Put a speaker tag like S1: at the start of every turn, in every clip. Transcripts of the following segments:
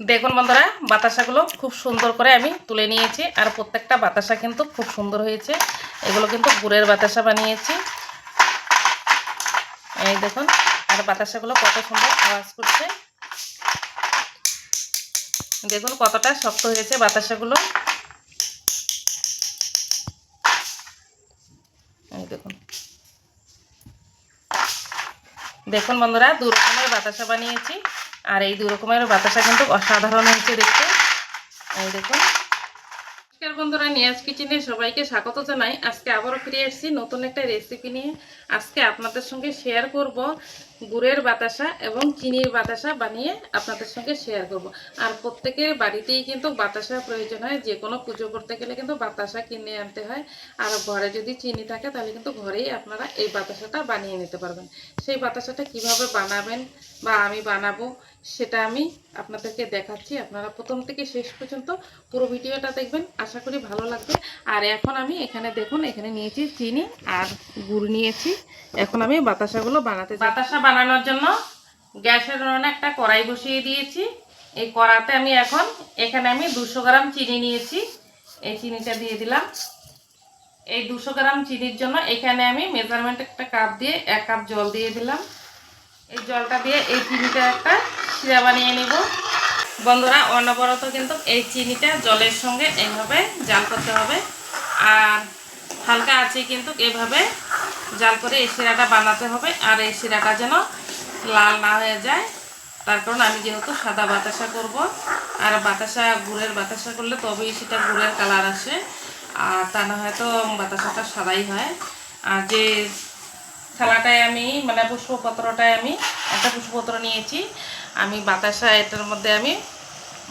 S1: দেখুন বন্ধুরা, বাতাসাগুলো খুব সুন্দর করে আমি তুলে নিয়েছি আর প্রত্যেকটা বাতাসা কিন্তু খুব সুন্দর হয়েছে। এগুলো কিন্তু গুড়ের বাতাসা বানিয়েছি। এই দেখুন, আর বাতাসাগুলো কত সুন্দর আওয়াজ করছে। দেখুন কতটা শক্ত হয়েছে বাতাসাগুলো। দেখুন। দেখুন বন্ধুরা, দু রকমের বাতাসা বানিয়েছি। আর এই দু রকমের বাতাসা কিন্তু অসাধারণ হয়েছে দেখতে। এই দেখুন। নমস্কার বন্ধুরা, নিয়াজ কিচেনে সবাইকে স্বাগত জানাই। আজকে আবারও ফিরে এসেছি নতুন একটা রেসিপি নিয়ে। আজকে আপনাদের সঙ্গে শেয়ার করব গুড়ের বাতাসা এবং চিনির বাতাসা বানিয়ে আপনাদের সঙ্গে শেয়ার করব। আর প্রত্যেকের বাড়িতেই কিন্তু বাতাসা প্রয়োজন হয়। যে কোনো পুজো করতে গেলে কিন্তু বাতাসা কিনে আনতে হয়। আর ঘরে যদি চিনি থাকে, তাহলে কিন্তু ঘরেই আপনারা এই বাতাসাটা বানিয়ে নিতে পারবেন। সেই বাতাসাটা কীভাবে বানাবেন বা আমি বানাবো সেটা আমি আপনাদেরকে দেখাচ্ছি। আপনারা প্রথম থেকে শেষ পর্যন্ত পুরো ভিডিওটা দেখবেন। আশা করি ভালো লাগবে। আর এখন আমি এখানে দেখুন, এখানে নিয়েছি চিনি আর গুড় নিয়েছি। এখন আমি বাতাসাগুলো বানাতে বাতাসা বানানোর জন্য গ্যাসের একটা কড়াই বসিয়ে দিয়েছি। এই কড়াতে আমি এখন এখানে আমি দুশো গ্রাম চিনি নিয়েছি। এই চিনিটা দিয়ে দিলাম। এই দুশো গ্রাম চিনির জন্য এখানে আমি মেজারমেন্ট একটা কাপ দিয়ে এক কাপ জল দিয়ে দিলাম। এই জলটা দিয়ে এই চিনিটা একটা শিরা বানিয়ে নিব। বন্ধুরা, অনবরত কিন্তু এই চিনিটা জলের সঙ্গে এইভাবে জাল করতে হবে। আর হালকা আছে কিন্তু এভাবে জাল করে এই শিরাটা বানাতে হবে। আর এই শিরাটা যেন লাল না হয়ে যায়, তার কারণ আমি যেহেতু সাদা বাতাসা করব। আর বাতাসা, গুড়ের বাতাসা করলে তবেই সেটা গুড়ের কালার আসে। আর তা না হয়তো বাতাসাটা সাদাই হয়। আর যে থালাটায় আমি মানে পুষ্পপত্রটায় আমি একটা পুষ্পপত্র নিয়েছি আমি বাতাসা এটার মধ্যে আমি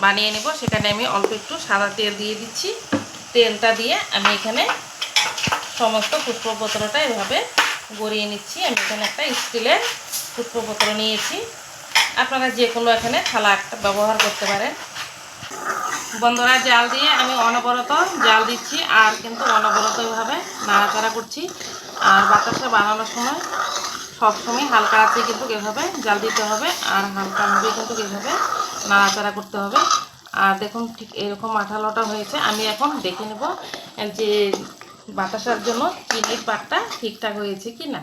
S1: বানিয়ে নেব। সেখানে আমি অল্প একটু সাদা তেল দিয়ে দিচ্ছি। তেলটা দিয়ে আমি এখানে সমস্ত পুষ্পপত্রটা এভাবে গড়িয়ে নিচ্ছি। আমি এখানে একটা স্টিলের পুষ্পপত্র নিয়েছি। আপনারা যে কোনো এখানে থালা একটা ব্যবহার করতে পারেন। বন্ধুরা, জাল দিয়ে আমি অনবরত জাল দিচ্ছি। আর কিন্তু অনবরতভাবে নাড়াচাড়া করছি। আর বাতাসা বানানোর সময় সবসময় হালকা আছে কিন্তু এভাবে জাল দিতে হবে, আর হালকাভাবে কিন্তু এভাবে নাড়াচাড়া করতে হবে। আর দেখুন ঠিক এরকম আঠালোটা হয়েছে, আমি এখন দেখে নেব যে বাতাসার জন্য চিনির পাকটা ঠিকঠাক হয়েছে কি না।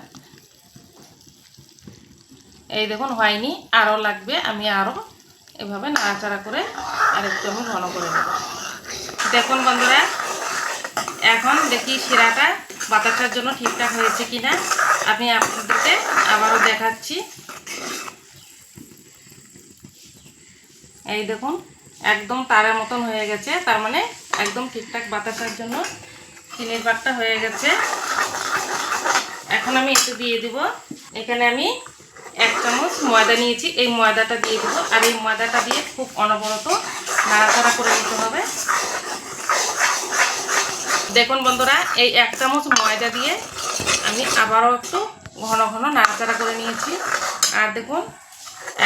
S1: এই দেখুন হয়নি, আরও লাগবে, আমি আরও এভাবে নাড়াচাড়া করে আরেকটু আমি ঘন করে নেব। দেখুন বন্ধুরা, এখন দেখি শিরাটা বাতাসার জন্য ঠিকঠাক হয়েছে কিনা আমি আপনাদেরকে আবারও দেখাচ্ছি। এই দেখুন, একদম তারের মতন হয়ে গেছে। তার মানে একদম ঠিকঠাক বাতাসার জন্য চিনির পাকটা হয়ে গেছে। এখন আমি একটু দিয়ে দিব। এখানে আমি এক চামচ ময়দা নিয়েছি। এই ময়দাটা দিয়ে দেবো। আর এই ময়দাটা দিয়ে খুব অনবরত নাড়াচাড়া করে নিতে হবে। দেখুন বন্ধুরা, এই এক চামচ ময়দা দিয়ে আমি আবারও একটু ঘন ঘন নাড়াচাড়া করে নিয়েছি। আর দেখুন,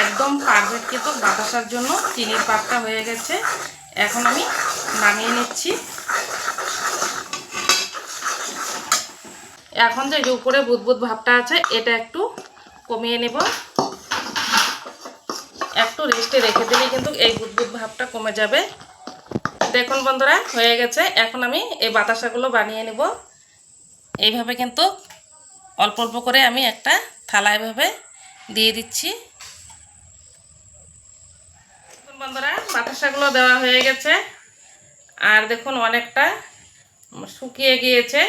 S1: একদম পারফেক্ট কিন্তু বাতাসার জন্য চিনির পাকটা হয়ে গেছে। এখন আমি নামিয়ে নিচ্ছি। এখন যে উপরে বুদবুদ ভাবটা আছে, এটা একটু কমিয়ে নেব। একটু রেস্টে রেখে দিলে কিন্তু এই বুদবুদ ভাবটা কমে যাবে। দেখুন বন্ধুরা, হয়ে গেছে। এখন আমি এই বাতাসাগুলো বানিয়ে নেব। এইভাবে কিন্তু অল্প অল্প করে আমি একটা থালা এভাবে দিয়ে দিচ্ছি। বন্ধুরা, বাতাসাগুলো দেওয়া হয়ে গেছে। আর দেখুন অনেকটা শুকিয়ে গিয়েছে।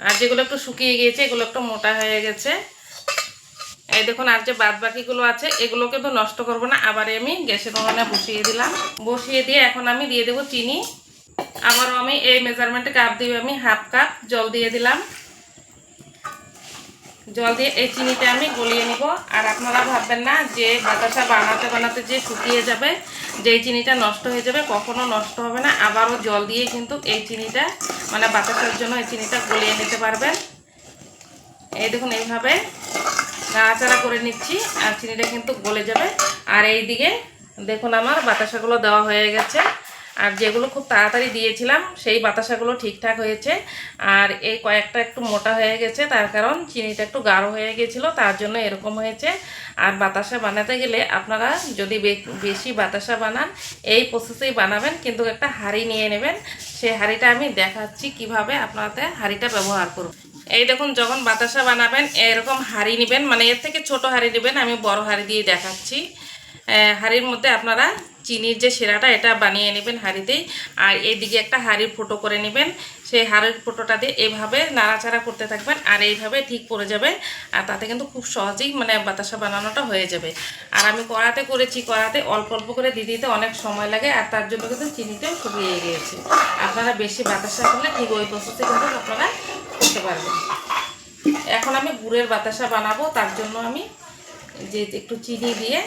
S1: আর যেগুলো একটু শুকিয়ে গিয়েছে, এগুলো একটু মোটা হয়ে গেছে। এই দেখুন, আর যে বাদ বাকিগুলো আছে, এগুলোকে তো নষ্ট করব না। আবার আমি গ্যাসের উনুনে বসিয়ে দিলাম। বসিয়ে দিয়ে এখন আমি দিয়ে দেবো চিনি। আবারও আমি এই মেজারমেন্টে কাপ দিয়ে আমি হাফ কাপ জল দিয়ে দিলাম। জল দিয়ে এই চিনিটা আমি গলিয়ে নিব। আর আপনারা ভাববেন না যে বাতাসা বানাতে বানাতে যে শুকিয়ে যাবে যে চিনিটা নষ্ট হয়ে যাবে, কখনো নষ্ট হবে না। আবারও জল দিয়ে কিন্তু এই চিনিটা মানে বাতাসার জন্য এই চিনিটা গলিয়ে নিতে পারবেন। এই দেখুন এইভাবে নাড়াচাড়া করে নিচ্ছি, আর চিনিটা কিন্তু গলে যাবে। আর এই দিকে দেখুন আমার বাতাসাগুলো দেওয়া হয়ে গেছে। আর যেগুলো খুব তাড়াতাড়ি দিয়েছিলাম, সেই বাতাসাগুলো ঠিকঠাক হয়েছে। আর এই কয়েকটা একটু মোটা হয়ে গেছে, তার কারণ চিনিটা একটু গাঢ় হয়ে গেছিল, তার জন্য এরকম হয়েছে। আর বাতাসা বানাতে গেলে আপনারা যদি বেশি বাতাসা বানান, এই প্রসেসেই বানাবেন, কিন্তু একটা হাঁড়ি নিয়ে নেবেন। সেই হাঁড়িটা আমি দেখাচ্ছি কীভাবে আপনাদের হাঁড়িটা ব্যবহার করুন এই দেখুন, যখন বাতাসা বানাবেন, এরকম হাঁড়ি নেবেন মানে এর থেকে ছোট হাঁড়ি নেবেন, আমি বড় হাঁড়ি দিয়ে দেখাচ্ছি। হাঁড়ির মধ্যে আপনারা চিনির যে শিরাটা, এটা বানিয়ে নেবেন হাঁড়িতেই। আর এইদিকে একটা হাঁড়ির ফুটো করে নেবেন। সেই হাঁড়ির ফুটোটা দিয়ে এভাবে নাড়াচাড়া করতে থাকবেন আর এইভাবে ঠিক পড়ে যাবে। আর তাতে কিন্তু খুব সহজেই মানে বাতাসা বানানোটা হয়ে যাবে। আর আমি কড়াতে করেছি, কড়াতে অল্প অল্প করে দিয়ে দিতে অনেক সময় লাগে আর তার জন্য কিন্তু চিনিটাও শুকিয়ে গিয়েছে। আপনারা বেশি বাতাসা করলে ঠিক ওই প্রসেসে কিন্তু আপনারা করতে পারবেন। এখন আমি গুড়ের বাতাসা বানাবো, তার জন্য আমি যে একটু চিনি দিয়ে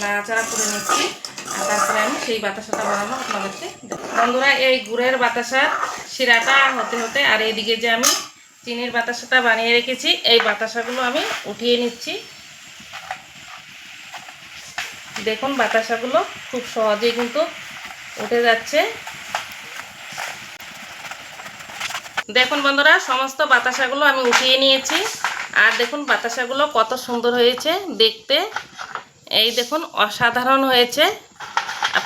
S1: নাড়াচাড়া করে নিচ্ছি। তারপরে আমি সেই বাতাসাটা বানানো আপনাদেরকে। বন্ধুরা, এই গুড়ের বাতাসা শিরাটা হতে হতে আর এইদিকে যে আমি চিনির বাতাসাটা বানিয়ে রেখেছি, এই বাতাসাগুলো আমি উঠিয়ে নিচ্ছি। দেখুন, বাতাসাগুলো খুব সহজেই কিন্তু উঠে যাচ্ছে। দেখুন বন্ধুরা, সমস্ত বাতাসাগুলো আমি উঠিয়ে নিয়েছি। আর দেখুন, বাতাসাগুলো কত সুন্দর হয়েছে দেখতে। এই দেখুন, অসাধারণ হয়েছে।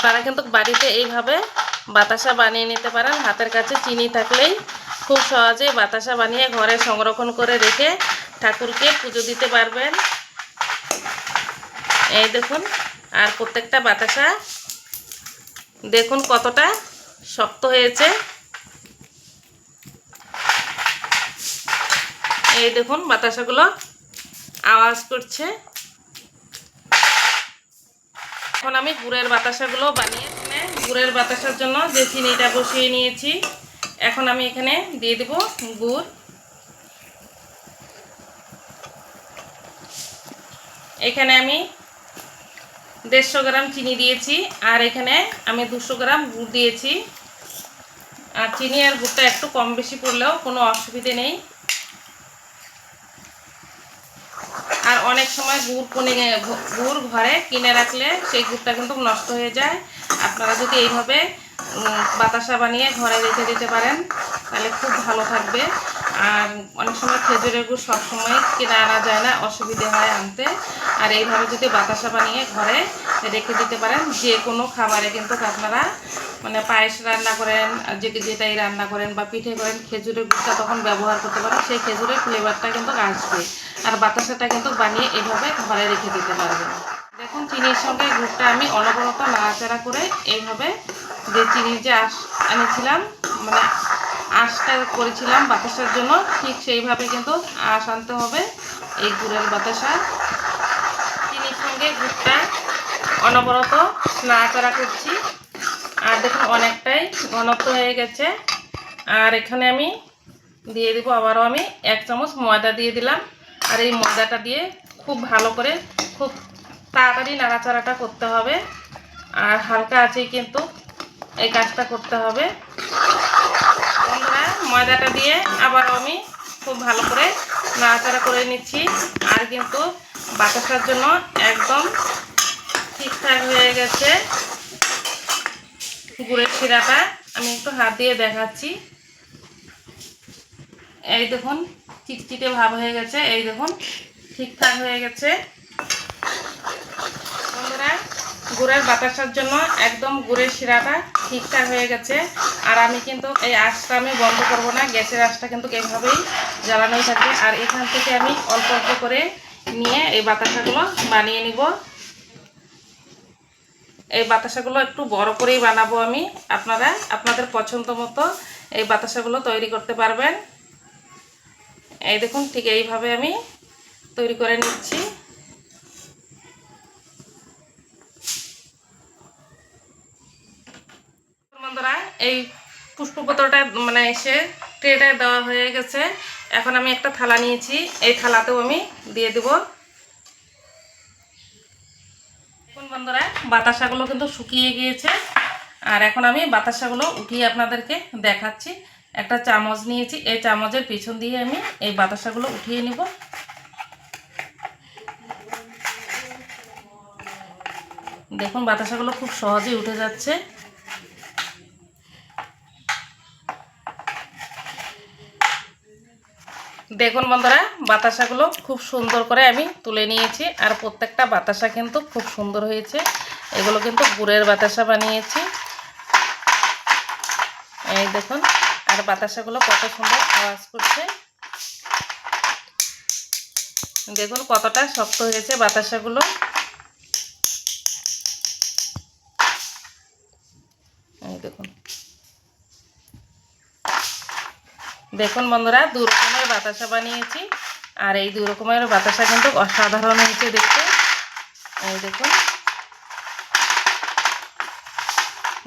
S1: আপনারা কিন্তু বাড়িতে এইভাবে বাতাসা বানিয়ে নিতে পারেন। হাতের কাছে চিনি থাকলেই খুব সহজে বাতাসা বানিয়ে ঘরে সংরক্ষণ করে রেখে ঠাকুরকে পুজো দিতে পারবেন। এই দেখুন, আর প্রত্যেকটা বাতাসা দেখুন কতটা শক্ত হয়েছে। এই দেখুন বাতাসাগুলো আওয়াজ করছে। এখন আমি গুড়ের বাতাসাগুলো বানিয়ে এখানে গুড়ের বাতাসার জন্য যে চিনিটা বসিয়ে নিয়েছি, এখন আমি এখানে দিয়ে দেব গুড়। এখানে আমি দেড়শো গ্রাম চিনি দিয়েছি, আর এখানে আমি দুশো গ্রাম গুড় দিয়েছি। আর চিনি আর গুড়টা একটু কম বেশি পড়লেও কোনো অসুবিধে নেই। আর অনেক সময় গুড় কোনে গুড় ঘরে কিনে রাখলে সেই গুড়টা কিন্তু নষ্ট হয়ে যায়। আপনারা যদি এইভাবে বাতাসা বানিয়ে ঘরে রেখে দিতে পারেন, তাহলে খুব ভালো থাকবে। আর অনেক সময় খেজুরের গুড় সবসময় কিনে আনা যায় না, অসুবিধে হয় আনতে। আর এইভাবে যদি বাতাসা বানিয়ে ঘরে রেখে দিতে পারেন যে কোনো খাবারে কিন্তু আপনারা মানে পায়েস রান্না করেন যে যেটাই রান্না করেন বা পিঠে করেন খেজুরের গুড়টা তখন ব্যবহার করতে পারেন, সেই খেজুরের ফ্লেভারটা কিন্তু আসবে। আর বাতাসাটা কিন্তু বানিয়ে এইভাবে ঘরে রেখে দিতে পারবেন। দেখুন, চিনির সঙ্গে গুড়টা আমি অনবরত নাড়াচাড়া করে এইভাবে যে চিনির যে আস এনেছিলাম মানে আঁশটা করেছিলাম বাতাসার জন্য, ঠিক সেইভাবে কিন্তু আঁশ আনতে হবে এই গুড়ের বাতাসা। চিনির সঙ্গে গুড়টা অনবরত নাড়াচাড়া করছি। আর দেখুন অনেকটাই ঘনত্ব হয়ে গেছে। আর এখানে আমি দিয়ে দিব, আবারও আমি এক চামচ ময়দা দিয়ে দিলাম। আর এই ময়দাটা দিয়ে খুব ভালো করে খুব তাড়াতাড়ি নাড়াচাড়াটা করতে হবে। আর হালকা আছেই কিন্তু এই কাজটা করতে হবে। ময়দাটা দিয়ে আবারও আমি খুব ভালো করে নাড়াচাড়া করে নিচ্ছি। আর কিন্তু বাতাসার জন্য একদম ঠিকঠাক হয়ে গেছে। গুড়ের শিরাটা আমি একটু হাত দিয়ে দেখাচ্ছি। এই দেখুন চিটচিটে ভাব হয়ে গেছে। এই দেখুন, ঠিকঠাক হয়ে গেছে। গুড়ের বাতাসার জন্য একদম গুড়ের শিরাটা ঠিকঠাক হয়ে গেছে। আর আমি কিন্তু এই আঁচটা আমি বন্ধ করব না, গ্যাসের আঁচটা কিন্তু এইভাবেই জ্বালানোই থাকবে। আর এখান থেকে আমি অল্প অল্প করে নিয়ে এই বাতাসাগুলো বানিয়ে নিব। এই বাতাসাগুলো একটু বড় করেই বানাবো আমি। আপনারা, আপনাদের পছন্দ মতো এই বাতাসাগুলো তৈরি করতে পারবেন। এই দেখুন, ঠিক এইভাবে আমি তৈরি করে নিচ্ছি। বন্ধুরা, এই পুষ্পপত্রটা মানে এসে ট্রেটা দেওয়া হয়ে গেছে। এখন আমি একটা থালা নিয়েছি, এই থালাতেও আমি দিয়ে দেবো। দেখুন বন্ধুরা, বাতাসাগুলো কিন্তু শুকিয়ে গিয়েছে। আর এখন আমি বাতাসাগুলো উঠিয়ে আপনাদেরকে দেখাচ্ছি। একটা চামচ নিয়েছি, এই চামচের পিছন দিয়ে আমি এই বাতাসাগুলো উঠিয়ে নিব। দেখুন, বাতাসাগুলো খুব সহজেই উঠে যাচ্ছে। দেখুন বন্ধুরা, বাতাসাগুলো খুব সুন্দর করে আমি তুলে নিয়েছি আর প্রত্যেকটা বাতাসা কিন্তু খুব সুন্দর হয়েছে। এগুলো কিন্তু গুড়ের বাতাসা বানিয়েছি। এই দেখুন, আর বাতাসাগুলো কত সুন্দর আওয়াজ করছে। দেখুন কতটা শক্ত হয়েছে বাতাসাগুলো। দেখুন বন্ধুরা, দু রকমের বাতাসা বানিয়েছি। আর এই দু রকমের বাতাসা কিন্তু অসাধারণ হয়েছে দেখতে। এই দেখুন।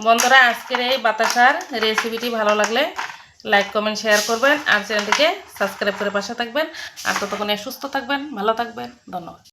S1: বন্ধুরা, আজকের এই বাতাসার রেসিপিটি ভালো লাগলে লাইক কমেন্ট শেয়ার করবেন আর চ্যানেলটিকে সাবস্ক্রাইব করে পাশে থাকবেন। আর ততক্ষণে সুস্থ থাকবেন, ভালো থাকবেন। ধন্যবাদ।